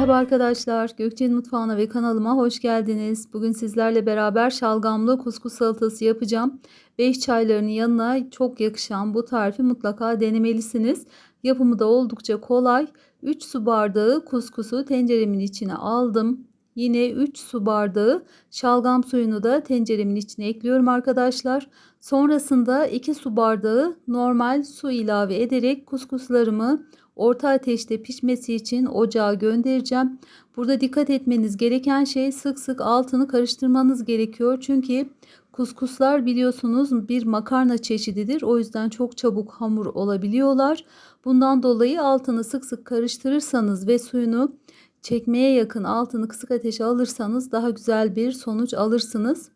Merhaba arkadaşlar, Gökçe'nin mutfağına ve kanalıma hoş geldiniz. Bugün sizlerle beraber şalgamlı kuskus salatası yapacağım. 5 çaylarının yanına çok yakışan bu tarifi mutlaka denemelisiniz. Yapımı da oldukça kolay. 3 su bardağı kuskusu tenceremin içine aldım. Yine 3 su bardağı şalgam suyunu da tenceremin içine ekliyorum arkadaşlar. Sonrasında 2 su bardağı normal su ilave ederek kuskuslarımı orta ateşte pişmesi için ocağa göndereceğim. Burada dikkat etmeniz gereken şey sık sık altını karıştırmanız gerekiyor. Çünkü kuskuslar biliyorsunuz bir makarna çeşididir. O yüzden çok çabuk hamur olabiliyorlar. Bundan dolayı altını sık sık karıştırırsanız ve suyunu çekmeye yakın altını kısık ateşe alırsanız daha güzel bir sonuç alırsınız.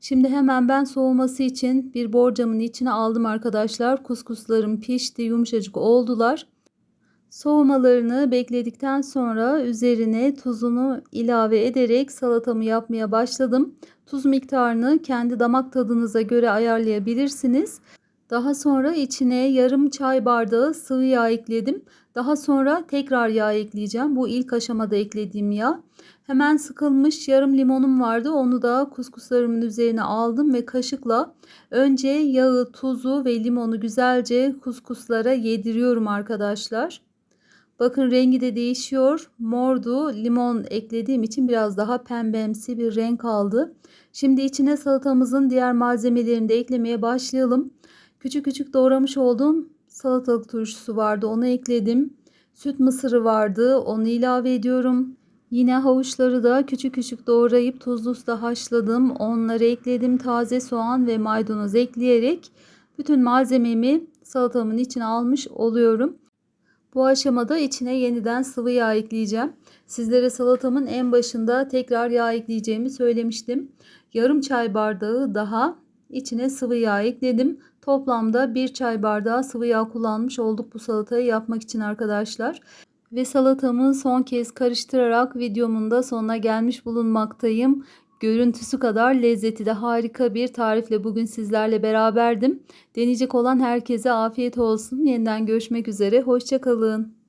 Şimdi hemen ben soğuması için bir borcamın içine aldım arkadaşlar. Kuskuslarım pişti, yumuşacık oldular. Soğumalarını bekledikten sonra üzerine tuzunu ilave ederek salatamı yapmaya başladım. Tuz miktarını kendi damak tadınıza göre ayarlayabilirsiniz. Daha sonra içine yarım çay bardağı sıvı yağ ekledim. Daha sonra tekrar yağ ekleyeceğim. Bu ilk aşamada eklediğim yağ. Hemen sıkılmış yarım limonum vardı. Onu da kuskuslarımın üzerine aldım ve kaşıkla önce yağı, tuzu ve limonu güzelce kuskuslara yediriyorum arkadaşlar. Bakın rengi de değişiyor. Mordu limon eklediğim için biraz daha pembemsi bir renk aldı. Şimdi içine salatamızın diğer malzemelerini de eklemeye başlayalım. Küçük küçük doğramış olduğum salatalık turşusu vardı. Onu ekledim. Süt mısırı vardı. Onu ilave ediyorum. Yine havuçları da küçük küçük doğrayıp tuzlu suda haşladım. Onları ekledim. Taze soğan ve maydanoz ekleyerek bütün malzememi salatamın içine almış oluyorum. Bu aşamada içine yeniden sıvı yağ ekleyeceğim. Sizlere salatamın en başında tekrar yağ ekleyeceğimi söylemiştim. Yarım çay bardağı daha içine sıvı yağ ekledim. Toplamda bir çay bardağı sıvı yağ kullanmış olduk bu salatayı yapmak için arkadaşlar. Ve salatamı son kez karıştırarak videomun da sonuna gelmiş bulunmaktayım. Görüntüsü kadar lezzeti de harika bir tarifle bugün sizlerle beraberdim. Deneyecek olan herkese afiyet olsun. Yeniden görüşmek üzere. Hoşçakalın.